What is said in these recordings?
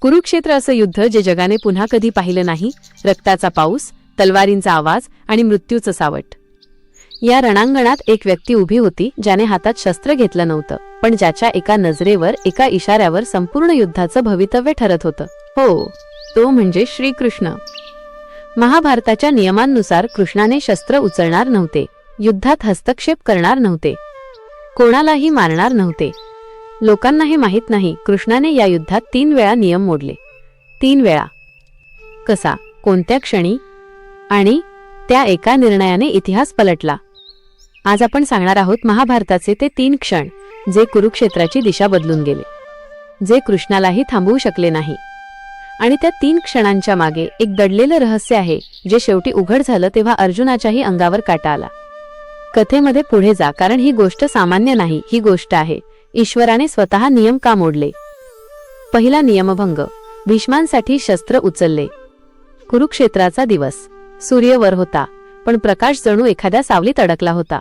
कुरुक्षेत्र असं युद्ध जे जगाने पुन्हा कधी पाहिलं नाही रक्ताचा पाऊस तलवारींचा आवाज आणि मृत्यूचं सावट. या रणांगणात एक व्यक्ती उभी होती ज्याने हातात शस्त्र घेतलं नव्हतं पण ज्याच्या एका नजरेवर एका इशाऱ्यावर संपूर्ण युद्धाचं भवितव्य ठरत होतं. हो तो म्हणजे श्रीकृष्ण. महाभारताच्या नियमांनुसार कृष्णाने शस्त्र उचलणार नव्हते युद्धात हस्तक्षेप करणार नव्हते कोणालाही मारणार नव्हते लोकांना हे माहीत नाही कृष्णाने या युद्धात तीन वेळा नियम मोडले. तीन वेळा. कसा? कोणत्या क्षणी? आणि त्या एका निर्णयाने इतिहास पलटला. आज आपण सांगणार आहोत महाभारताचे ते तीन क्षण जे कुरुक्षेत्राची दिशा बदलून गेले जे कृष्णालाही थांबवू शकले नाही. आणि त्या तीन क्षणांच्या मागे एक दडलेलं रहस्य आहे जे शेवटी उघड झालं तेव्हा अर्जुनाच्याही अंगावर काटा आला. कथेमध्ये पुढे जा कारण ही गोष्ट सामान्य नाही ही गोष्ट आहे. ईश्वराने स्वतः नियम का मोडले? पहिला नियमभंग भीष्मांसाठी शस्त्र उचलले. कुरुक्षेत्राचा दिवस. सूर्य वर होता पण प्रकाश जणू एखाद्या सावलीत अडकला होता.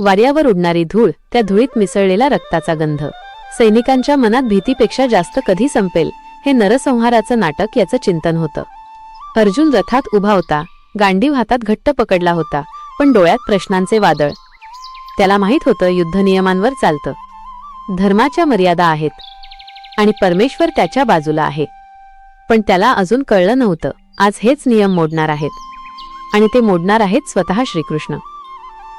वाऱ्यावर उडणारी धूळ त्या धुळीत मिसळलेला रक्ताचा गंध. सैनिकांच्या मनात भीतीपेक्षा जास्त कधी संपेल हे नरसंहाराचं नाटक याचं चिंतन होतं. अर्जुन रथात उभा होता गांडीव हातात घट्ट पकडला होता पण डोळ्यात प्रश्नांचे वादळ. त्याला माहीत होतं युद्ध नियमांवर चालतं. धर्माच्या मर्यादा आहेत आणि परमेश्वर त्याच्या बाजूला आहे. पण त्याला अजून कळलं नव्हतं. आज हेच नियम मोडणार आहेत. आणि ते मोडणार आहेत स्वतः श्रीकृष्ण.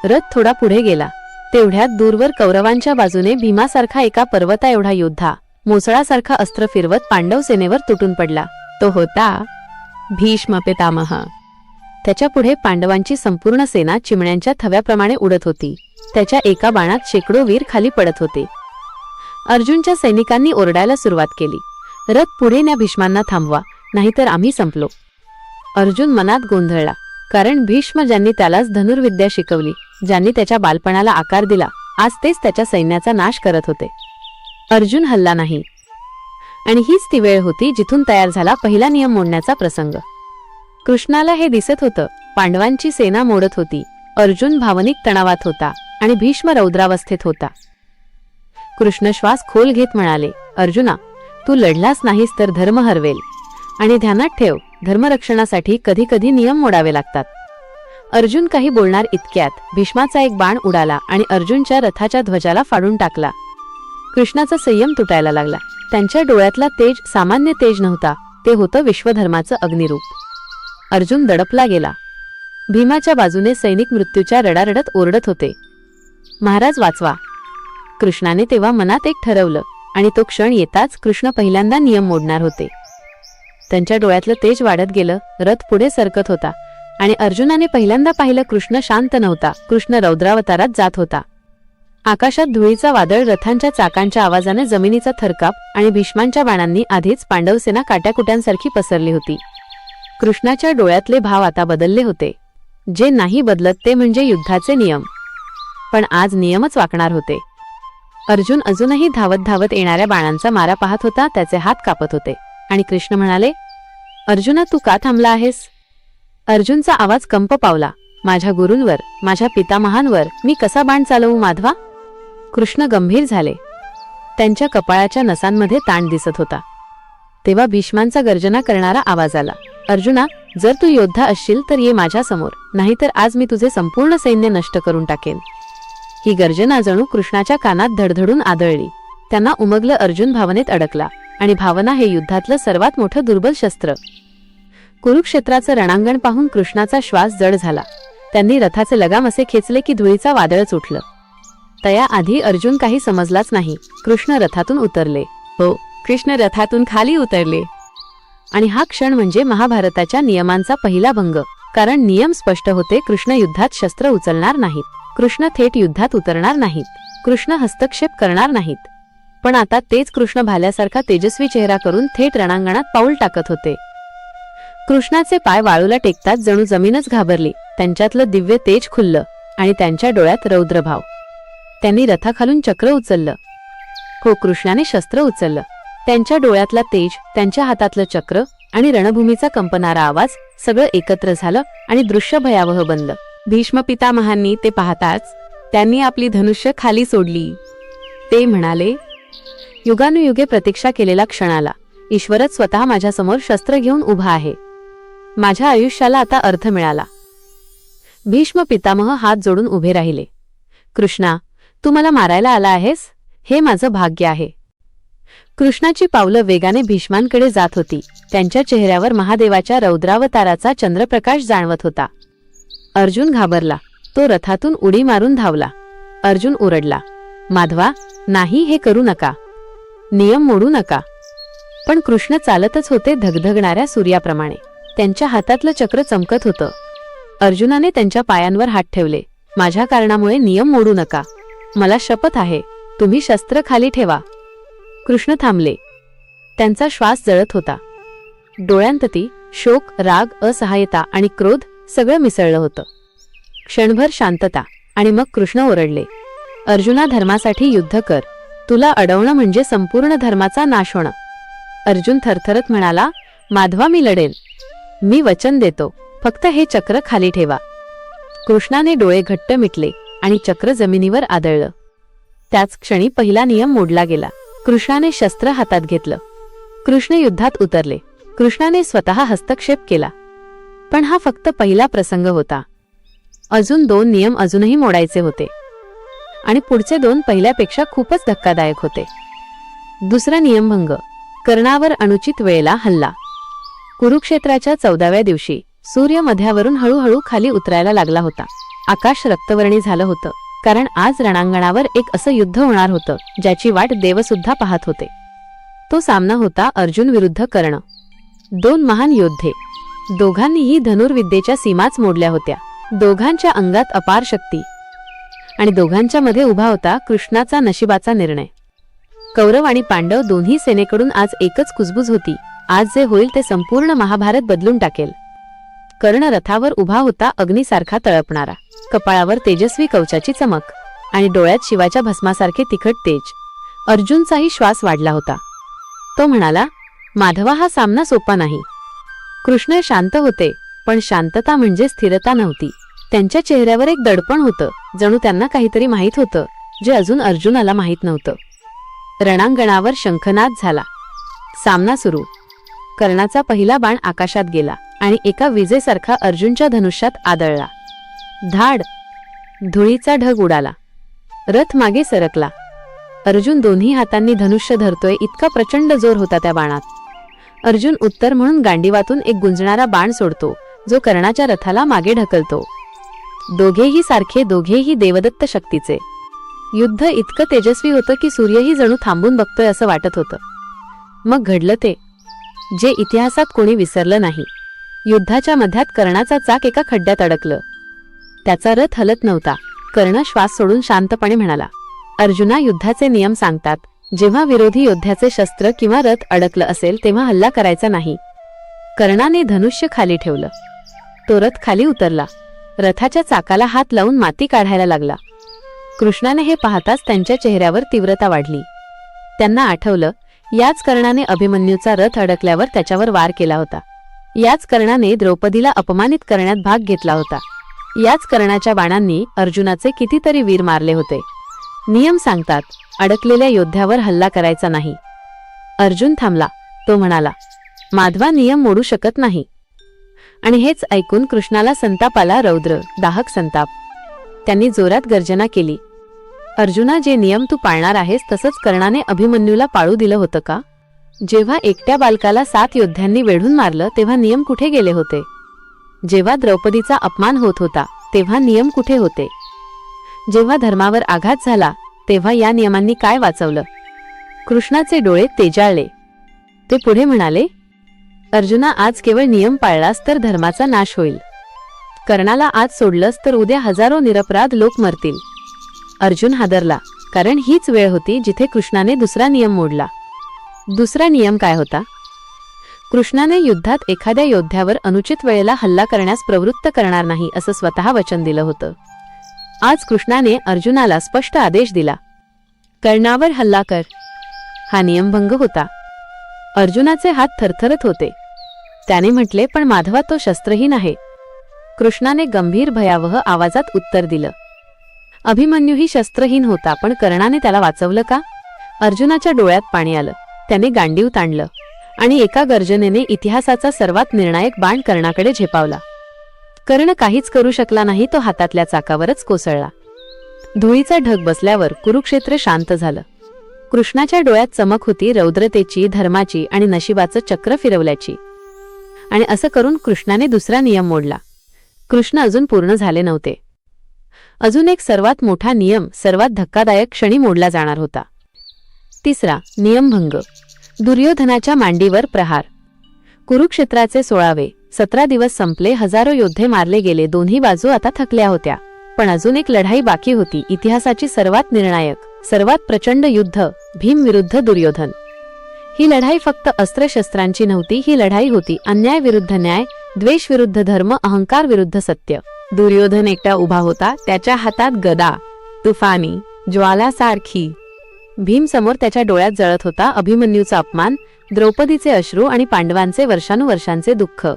रथ थोडा पुढे गेला. तेवढ्यात दूरवर कौरवांच्या बाजूने भीमासारखा एका पर्वता एवढा योद्धा मोसळासारखा अस्त्र फिरवत पांडव सेनेवर तुटून पडला. तो होता भीष्म पितामह. त्याच्या पुढे पांडवांची संपूर्ण सेना चिमण्यांच्या थव्याप्रमाणे उडत होती. त्याच्या एका बाणात शेकडो वीर खाली पडत होते. अर्जुनच्या सैनिकांनी ओरडायला सुरुवात केली. रथ पुढे न्या भीष्मांना थांबवा नाहीतर आम्ही संपलो. अर्जुन मनात गोंधळला कारण भीष्म ज्यांनी त्यालाच धनुर्विद्या शिकवली ज्यांनी त्याच्या बालपणाला आकार दिला आज तेच त्याच्या सैन्याचा नाश करत होते. अर्जुन हल्ला नाही. आणि हीच ती वेळ होती जिथून तयार झाला पहिला नियम मोडण्याचा प्रसंग. कृष्णाला हे दिसत होतं पांडवांची सेना मोडत होती अर्जुन भावनिक तणावात होता आणि भीष्म रौद्रावस्थेत होता. कृष्ण श्वास खोल घेत म्हणाले अर्जुना तू लढलास नाहीस तर धर्म हरवेल. आणि ध्यानात ठेव धर्मरक्षणासाठी कधी कधी नियम मोडावे लागतात. अर्जुन काही बोलणार इतक्यात भीष्माचा एक बाण उडाला आणि अर्जुनच्या रथाच्या ध्वजाला फाडून टाकला. कृष्णाचा संयम तुटायला लागला. त्यांच्या डोळ्यातला तेज सामान्य तेज नव्हता ते होतं विश्वधर्माचं अग्निरूप. अर्जुन दडपला गेला. भीमाच्या बाजूने सैनिक मृत्यूच्या रडारडत ओरडत होते. महाराज वाचवा. कृष्णाने तेव्हा मनात एक ठरवलं आणि तो क्षण येताच कृष्ण पहिल्यांदा नियम मोडणार होते. त्यांच्या डोळ्यातलं तेज वाढत गेलं रथ पुढे सरकत होता आणि अर्जुनाने पहिल्यांदा पाहिलं कृष्ण शांत नव्हता कृष्ण रौद्रावतारात जात होता. आकाशात धुळीचा वादळ रथांच्या चाकांच्या आवाजाने जमिनीचा थरकाप आणि भीष्मांच्या बाणांनी आधीच पांडवसेना काट्याकुट्यांसारखी पसरली होती. कृष्णाच्या डोळ्यातले भाव आता बदलले होते. जे नाही बदलत ते म्हणजे युद्धाचे नियम. पण आज नियमच वाकणार होते. अर्जुन अजूनही धावत धावत येणाऱ्या बाणांचा मारा पाहत होता त्याचे हात कापत होते. आणि कृष्ण म्हणाले अर्जुना तू का थांबला आहेस? अर्जुनचा आवाज कंप पावला. माझ्या गुरूंवर माझ्या पितामहांवर मी कसा बाण चालवू माधवा? कृष्ण गंभीर झाले. त्यांच्या कपाळाच्या नसांमध्ये ताण दिसत होता. तेव्हा भीष्मांचा गर्जना करणारा आवाज आला अर्जुना जर तू योद्धा असशील तर ये माझ्यासमोर नाहीतर आज मी तुझे संपूर्ण सैन्य नष्ट करून टाकेन. ही गर्जना जणू कृष्णाच्या कानात धडधडून आदळली. त्यांना उमगलं अर्जुन भावनेत अडकला आणि भावना हे युद्धातलं सर्वात मोठं दुर्बल शस्त्र. कुरुक्षेत्राचं रणांगण पाहून कृष्णाचा श्वास जड झाला. त्यांनी रथाचे लगाम असे खेचले की धुळीचा वादळच उठलं तया आधी अर्जुन काही समजलाच नाही. कृष्ण रथातून उतरले. हो कृष्ण रथातून खाली उतरले. आणि हा क्षण म्हणजे महाभारताच्या नियमांचा पहिला भंग कारण नियम स्पष्ट होते कृष्ण युद्धात शस्त्र उचलणार नाहीत. कृष्ण थेट युद्धात उतरणार नाहीत. कृष्ण हस्तक्षेप करणार नाहीत. पण आता तेच कृष्ण भाल्यासारखा तेजस्वी चेहरा करून थेट रणांगणात पाऊल टाकत होते. कृष्णाचे पाय वाळूला टेकताच जणू जमीनच घाबरली. त्यांच्यातलं दिव्य तेज खुललं आणि त्यांच्या डोळ्यात रौद्रभाव. त्यांनी रथाखालून चक्र उचललं. हो कृष्णाने शस्त्र उचललं. त्यांच्या डोळ्यातला तेज त्यांच्या हातातलं चक्र आणि रणभूमीचा कंपणारा आवाज सगळं एकत्र झालं आणि दृश्य भयावह बनलं. भीष्म पितामहांनी ते पाहताच त्यांनी आपली धनुष्य खाली सोडली. ते म्हणाले युगानुयुगे प्रतीक्षा केलेला क्षणाला ईश्वरच स्वतः माझ्यासमोर शस्त्र घेऊन उभा आहे. माझ्या आयुष्याला आता अर्थ मिळाला. भीष्म पितामह हात जोडून उभे राहिले. कृष्णा तू मला मारायला आला आहेस? हे माझं भाग्य आहे. कृष्णाची पावलं वेगाने भीष्मांकडे जात होती. त्यांच्या चेहऱ्यावर महादेवाच्या रौद्रावताराचा चंद्रप्रकाश जाणवत होता. अर्जुन घाबरला. तो रथातून उडी मारून धावला. अर्जुन ओरडला माधवा नाही हे करू नका. नियम मोडू नका. पण कृष्ण चालतच होते धगधगणाऱ्या सूर्याप्रमाणे. त्यांच्या हातातलं चक्र चमकत होतं. अर्जुनाने त्यांच्या पायांवर हात ठेवले माझ्या कारणामुळे नियम मोडू नका. मला शपथ आहे तुम्ही शस्त्र खाली ठेवा. कृष्ण थांबले. त्यांचा श्वास जळत होता. डोळ्यांतती शोक राग असहाय्यता आणि क्रोध सगळं मिसळलं होतं. क्षणभर शांतता आणि मग कृष्ण ओरडले अर्जुना धर्मासाठी युद्ध कर. तुला अडवणं म्हणजे संपूर्ण धर्माचा नाश होणं. अर्जुन थरथरत म्हणाला माधवा मी लढेल. मी वचन देतो. फक्त हे चक्र खाली ठेवा. कृष्णाने डोळे घट्ट मिटले आणि चक्र जमिनीवर आदळलं. त्याच क्षणी पहिला नियम मोडला गेला. कृष्णाने शस्त्र हातात घेतलं. कृष्ण युद्धात उतरले. कृष्णाने स्वतः हस्तक्षेप केला. पण हा फक्त पहिला प्रसंग होता. अजून दोन नियम अजूनही मोडायचे होते. आणि पुढचे दोन पहिल्यापेक्षा खूपच धक्कादायक होते. दुसरा नियमभंग कर्णावर अनुचित वेळेला हल्ला. कुरुक्षेत्राच्या चौदाव्या दिवशी सूर्य मध्यावरून हळूहळू खाली उतरायला लागला होता. आकाश रक्तवर्णी झालं होतं कारण आज रणांगणावर एक असं युद्ध होणार होतं ज्याची वाट देवसुद्धा पाहत होते. तो सामना होता अर्जुन विरुद्ध कर्ण. दोन महान योद्धे दोघांनीही धनुर्विद्येच्या सीमाच मोडल्या होत्या. दोघांच्या अंगात अपार शक्ती. आणि दोघांच्या मध्ये उभा होता कृष्णाचा नशिबाचा निर्णय. कौरव आणि पांडव दोन्ही सेनेकडून आज एकच कुजबूज होती. आज जे होईल ते संपूर्ण महाभारत बदलून टाकेल. कर्ण रथावर उभा होता अग्नीसारखा तळपणारा. कपाळावर तेजस्वी कवचाची चमक. आणि डोळ्यात शिवाच्या भस्मासारखे तिखट तेज. अर्जुनचाही श्वास वाढला होता. तो म्हणाला माधवा हा सामना सोपा नाही. कृष्ण शांत होते पण शांतता म्हणजे स्थिरता नव्हती. त्यांच्या चेहऱ्यावर एक दडपण होतं जणू त्यांना काहीतरी माहीत होतं जे अजून अर्जुनाला माहीत नव्हतं. रणांगणावर शंखनाद झाला. सामना सुरू. कर्णाचा पहिला बाण आकाशात गेला आणि एका विजेसारखा अर्जुनच्या धनुष्यात आदळला. धाड! धुळीचा ढग उडाला. रथ मागे सरकला. अर्जुन दोन्ही हातांनी धनुष्य धरतोय इतका प्रचंड जोर होता त्या बाणात. अर्जुन उत्तर म्हणून गांडीवातून एक गुंजणारा बाण सोडतो जो कर्णाच्या रथाला मागे ढकलतो. दोघेही सारखे दोघेही देवदत्त शक्तीचे. युद्ध इतकं तेजस्वी होतं की सूर्यही जणू थांबून बघतोय असं वाटत होतं. मग घडलं ते जे इतिहासात कोणी विसरलं नाही. युद्धाच्या मध्यात कर्णाचा चाक एका खड्ड्यात अडकलं. त्याचा रथ हलत नव्हता. कर्ण श्वास सोडून शांतपणे म्हणाला अर्जुना युद्धाचे नियम सांगतात. जेव्हा विरोधी योद्ध्याचे शस्त्र किंवा रथ अडकलं असेल तेव्हा हल्ला करायचा नाही. कर्णाने धनुष्य खाली ठेवलं. तो रथ खाली उतरला. रथाच्या चाकाला हात लावून माती काढायला लागला. कृष्णाने हे पाहताच त्यांच्या चेहऱ्यावर तीव्रता वाढली. त्यांना आठवलं याच कर्णाने अभिमन्यूचा रथ अडकल्यावर त्याच्यावर वार केला होता. याच कर्णाने द्रौपदीला अपमानित करण्यात भाग घेतला होता. याच कर्णाच्या बाणांनी अर्जुनाचे कितीतरी वीर मारले होते. नियम सांगतात अडकलेल्या योद्ध्यावर हल्ला करायचा नाही. अर्जुन थांबला तो म्हणाला माधवा नियम मोडू शकत नाही. आणि हेच ऐकून कृष्णाला संताप आला रौद्र दाहक संताप. त्यांनी जोरात गर्जना केली. अर्जुना जे नियम तू पाळणार आहेस तसंच कर्णाने अभिमन्यूला पाळू दिलं होतं का? जेव्हा एकट्या बालकाला सात योद्ध्यांनी वेढून मारलं तेव्हा नियम कुठे गेले होते? जेव्हा द्रौपदीचा अपमान होत होता तेव्हा नियम कुठे होते? जेव्हा धर्मावर आघात झाला तेव्हा या नियमांनी काय वाचवलं? कृष्णाचे डोळे तेजाळले. ते पुढे म्हणाले अर्जुना आज केवळ नियम पाळलास तर धर्माचा नाश होईल. कर्णाला आज सोडलंस तर उद्या हजारो निरपराध लोक मरतील. अर्जुन हादरला कारण हीच वेळ होती जिथे कृष्णाने दुसरा नियम मोडला. दुसरा नियम काय होता? कृष्णाने युद्धात एखाद्या योद्ध्यावर अनुचित वेळेला हल्ला करण्यास प्रवृत्त करणार नाही असं स्वतः वचन दिलं होतं. आज कृष्णाने अर्जुनाला स्पष्ट आदेश दिला. कर्णावर हल्ला कर. हा नियमभंग होता. अर्जुनाचे हात थरथरत होते. त्याने म्हटले पण माधवा तो शस्त्रहीन आहे. कृष्णाने गंभीर भयावह आवाजात उत्तर दिलं. अभिमन्यूही शस्त्रहीन होता पण कर्णाने त्याला वाचवलं का? अर्जुनाच्या डोळ्यात पाणी आलं. त्याने गांडीव ताणलं आणि एका गर्जनेने इतिहासाचा सर्वात निर्णायक बाण कर्णाकडे झेपावला. कर्ण काहीच करू शकला नाही तो हातातल्या चाकावरच कोसळला. धुळीचा ढग बसल्यावर कुरुक्षेत्र शांत झालं. कृष्णाच्या डोळ्यात चमक होती रौद्रतेची धर्माची आणि नशिबाचं चक्र फिरवल्याची. आणि असं करून कृष्णाने दुसरा नियम मोडला. कृष्ण अजून पूर्ण झाले नव्हते. अजून एक सर्वात मोठा नियम सर्वात धक्कादायक क्षणी मोडला जाणार होता. तिसरा नियमभंग. दुर्योधनाच्या मांडीवर प्रहार. कुरुक्षेत्राचे सोळावे. सतरा दिवस संपले हजारो योद्धे मारले गेले दोन्ही बाजू आता थकल्या होत्या. पण अजून एक लढाई बाकी होती इतिहासाची सर्वात निर्णायक सर्वात प्रचंड युद्ध भीम विरुद्ध दुर्योधन. ही लढाई फक्त अस्त्रशस्त्रांची नव्हती ही लढाई होती अन्याय विरुद्ध न्याय द्वेष विरुद्ध धर्म अहंकार विरुद्ध सत्य. दुर्योधन एकटा उभा होता त्याच्या हातात गदा तुफानी ज्वालासारखी. भीम समोर त्याच्या डोळ्यात जळत होता अभिमन्यूचा अपमान द्रौपदीचे अश्रू आणि पांडवांचे वर्षानुवर्षांचे दुःख.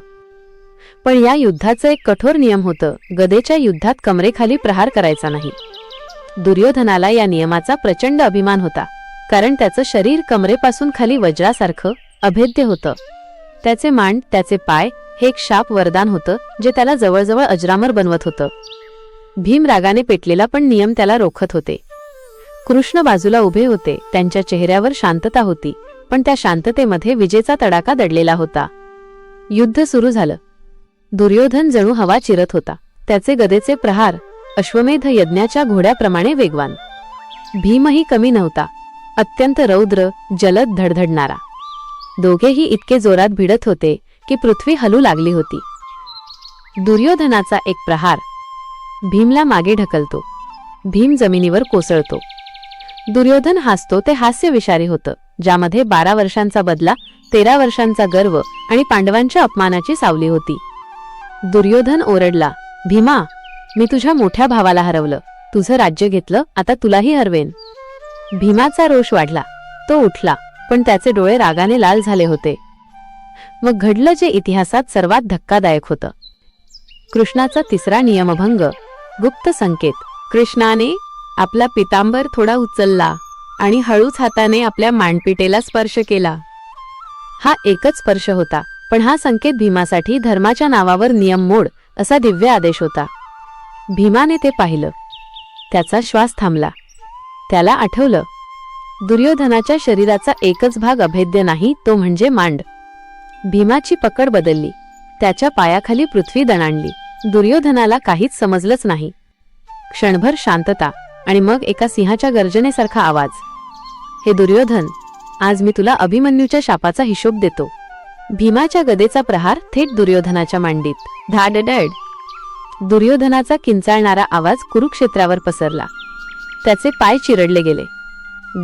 पण या युद्धाचं एक कठोर नियम होतं. गदेच्या युद्धात कमरेखाली प्रहार करायचा नाही. दुर्योधनाला या नियमाचा प्रचंड अभिमान होता. कारण त्याचं शरीर कमरेपासून खाली वज्रासारखं अभेद्य होतं. त्याचे मांड त्याचे पाय हे एक शाप वरदान होतं जे त्याला जवळजवळ अजरामर बनवत होतं. भीम रागाने पेटलेला पण नियम त्याला रोखत होते. कृष्ण बाजूला उभे होते. त्यांच्या चेहऱ्यावर शांतता होती. पण त्या शांततेमध्ये विजेचा तडाका दडलेला होता. युद्ध सुरू झालं. दुर्योधन जणू हवा चिरत होता. त्याचे गदेचे प्रहार अश्वमेध यज्ञाच्या घोड्याप्रमाणे वेगवान. भीमही कमी नव्हता. अत्यंत रौद्र जलद धडधडणारा. दोघेही इतके जोरात भिडत होते की पृथ्वी हलू लागली होती. दुर्योधनाचा एक प्रहार भीमला मागे ढकलतो. भीम जमिनीवर कोसळतो. दुर्योधन हसतो ते हास्य विषारी होतं ज्यामध्ये बारा वर्षांचा बदला तेरा वर्षांचा गर्व आणि पांडवांच्या अपमानाची सावली होती. दुर्योधन ओरडला भीमा मी तुझ्या मोठ्या भावाला हरवलं. तुझं राज्य घेतलं आता तुलाही हरवेन. भीमाचा रोष वाढला. तो उठला पण त्याचे डोळे रागाने लाल झाले होते. मग घडलं जे इतिहासात सर्वात धक्कादायक होतं. कृष्णाचा तिसरा नियमभंग गुप्त संकेत. कृष्णाने आपला पितांबर थोडा उचलला आणि हळूच हाताने आपल्या मांडपिटेला स्पर्श केला. हा एकच स्पर्श होता. पण हा संकेत भीमासाठी धर्माच्या नावावर नियम मोड असा दिव्य आदेश होता. भीमाने ते पाहिलं. त्याचा श्वास थांबला. त्याला आठवलं दुर्योधनाच्या शरीराचा एकच भाग अभेद्य नाही तो म्हणजे मांड. भीमाची पकड बदलली. त्याच्या पायाखाली पृथ्वी दणाणली. दुर्योधनाला काहीच समजलंच नाही. क्षणभर शांतता आणि मग एका सिंहाच्या गर्जनेसारखा आवाज. हे दुर्योधन आज मी तुला अभिमन्यूच्या शापाचा हिशोब देतो. भीमाच्या गदेचा प्रहार थेट दुर्योधनाच्या मांडीत. धाडडड. दुर्योधनाचा किंचाळणारा आवाज कुरुक्षेत्रावर पसरला. त्याचे पाय चिरडले गेले.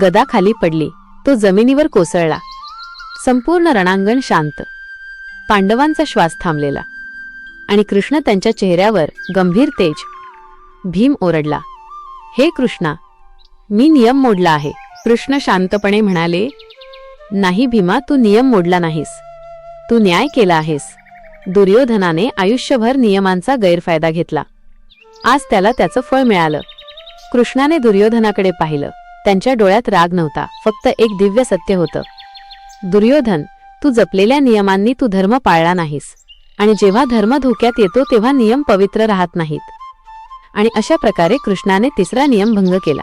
गदा खाली पडली. तो जमिनीवर कोसळला. संपूर्ण रणांगण शांत. पांडवांचा श्वास थांबलेला. आणि कृष्ण त्यांच्या चेहऱ्यावर गंभीर तेज. भीम ओरडला. हे कृष्णा मी नियम मोडला आहे. कृष्ण शांतपणे म्हणाले नाही भीमा तू नियम मोडला नाहीस. तू न्याय केला आहेस. दुर्योधनाने आयुष्यभर नियमांचा गैरफायदा घेतला. आज त्याला त्याचं फळ मिळालं. कृष्णाने दुर्योधनाकडे पाहिलं. त्यांच्या डोळ्यात राग नव्हता. फक्त एक दिव्य सत्य होतं. दुर्योधन तू जपलेल्या नियमांनी तू धर्म पाळला नाहीस. आणि जेव्हा धर्म धोक्यात येतो तेव्हा नियम पवित्र राहत नाहीत. आणि अशा प्रकारे कृष्णाने तिसरा नियम भंग केला.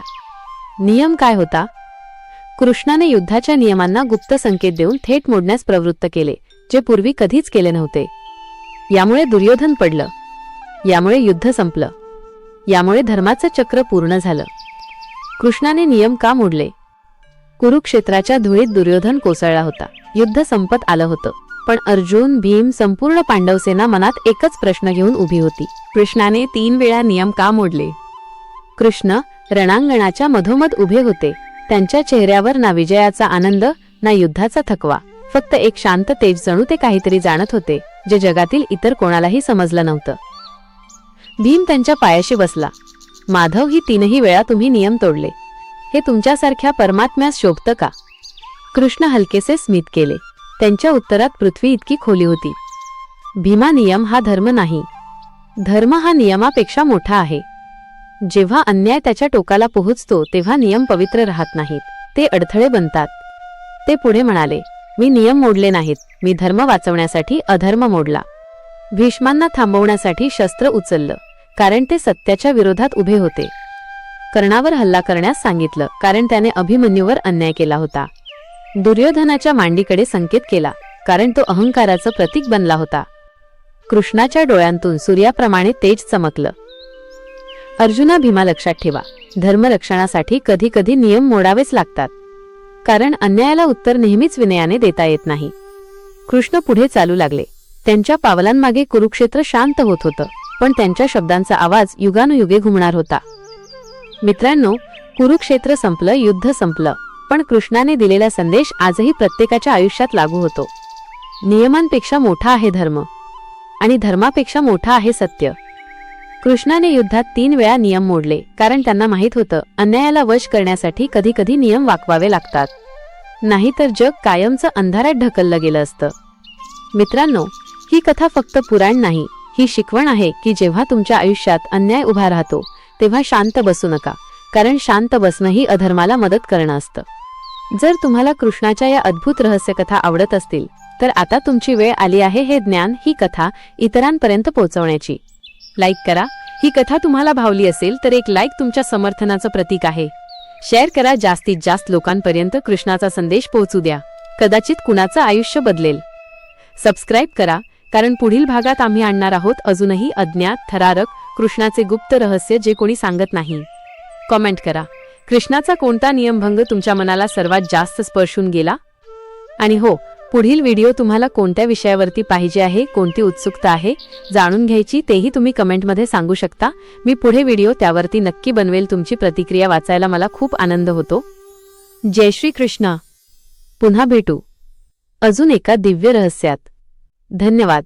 नियम काय होता? कृष्णाने युद्धाच्या नियमांना गुप्त संकेत देऊन थेट मोडण्यास प्रवृत्त केले. जे पूर्वी कधीच केले नव्हते. यामुळे दुर्योधन पडलं. यामुळे युद्ध संपलं. यामुळे धर्माचं चक्र पूर्ण झालं. कृष्णाने नियम का मोडले? कुरुक्षेत्राच्या धुळीत दुर्योधन कोसळला होता. युद्ध संपत आलं होतं. पण अर्जुन भीम संपूर्ण पांडवसेना मनात एकच प्रश्न घेऊन उभी होती. कृष्णाने तीन वेळा नियम का मोडले? कृष्ण रणांगणाच्या मधोमध उभे होते. त्यांच्या चेहऱ्यावर ना विजयाचा आनंद ना युद्धाचा थकवा. फक्त एक शांत तेज जणू ते काहीतरी जाणत होते जे जगातील इतर कोणालाही समजलं नव्हतं. भीम त्यांच्या पायाशी बसला. माधव ही तीनही वेळा तुम्ही नियम तोडले. हे तुमच्यासारख्या परमात्म्यास शोभतं का? कृष्ण हलकेसे स्मित केले. त्यांच्या उत्तरात पृथ्वी इतकी खोली होती. भीमा नियम हा धर्म नाही. धर्म हा नियमापेक्षा मोठा आहे. जेव्हा अन्याय त्याच्या टोकाला पोहोचतो तेव्हा नियम पवित्र राहत नाहीत. ते अडथळे बनतात. ते पुढे म्हणाले मी नियम मोडले नाहीत. मी धर्म वाचवण्यासाठी अधर्म मोडला. भीष्मांना थांबवण्यासाठी शस्त्र उचललं. कारण ते सत्याच्या विरोधात उभे होते. कर्णावर हल्ला करण्यास सांगितलं. कारण त्याने अभिमन्यूवर अन्याय केला होता. दुर्योधनाच्या मांडीकडे संकेत केला. कारण तो अहंकाराचं प्रतीक बनला होता. कृष्णाच्या डोळ्यांतून सूर्याप्रमाणे तेज चमकलं. अर्जुना भीमा लक्षात ठेवा. धर्मरक्षणासाठी कधी कधी नियम मोडावेच लागतात. कारण अन्यायाला उत्तर नेहमीच विनयाने देता येत नाही. कृष्ण पुढे चालू लागले. त्यांच्या पावलांमागे कुरुक्षेत्र शांत होत होतं पण त्यांच्या शब्दांचा आवाज युगानुयुगे घुमणार होता. मित्रांनो कुरुक्षेत्र संपलं युद्ध संपलं पण कृष्णाने दिलेला संदेश आजही प्रत्येकाच्या आयुष्यात लागू होतो. नियमांपेक्षा मोठा आहे धर्म. आणि धर्मापेक्षा मोठा आहे सत्य. कृष्णाने युद्धात तीन वेळा नियम मोडले कारण त्यांना माहीत होतं अन्यायाला वश करण्यासाठी कधी कधी नियम वाकवावे लागतात. नाहीतर जग कायमचं अंधारात ढकललं गेलं असतं. मित्रांनो ही कथा फक्त पुराण नाही ही शिकवण आहे की जेव्हा तुमच्या आयुष्यात अन्याय उभा राहतो तेव्हा शांत बसू नका कारण शांत बसणं ही अधर्माला मदत करणं असतं. जर तुम्हाला कृष्णाच्या या अद्भुत रहस्यकथा आवडत असतील तर आता तुमची वेळ आली आहे हे ज्ञान ही कथा इतरांपर्यंत पोहोचवण्याची. लाईक करा. ही कथा तुम्हाला भावली असेल तर एक लाईक तुमच्या समर्थनाचं प्रतीक आहे. शेअर करा. जास्तीत जास्त लोकांपर्यंत कृष्णाचा संदेश पोहोचू द्या. कदाचित कुणाचं आयुष्य बदलेल. सबस्क्राईब करा कारण पुढील भागात आम्ही आणणार आहोत अजूनही अज्ञात थरारक कृष्णाचे गुप्त रहस्य जे कोणी सांगत नाही. कॉमेंट करा. कृष्णाचा कोणता नियमभंग तुमच्या मनाला सर्वात जास्त स्पर्शून गेला? आणि हो पुढील व्हिडिओ तुम्हाला कोणत्या विषयावरती पाहिजे आहे कोणती उत्सुकता आहे जाणून घ्यायची तेही तुम्ही कमेंटमध्ये सांगू शकता. मी पुढे व्हिडिओ त्यावरती नक्की बनवेल तुमची प्रतिक्रिया वाचायला मला खूप आनंद होतो. जय श्री कृष्ण पुन्हा भेटू. अजून एका दिव्य रहस्यात. धन्यवाद.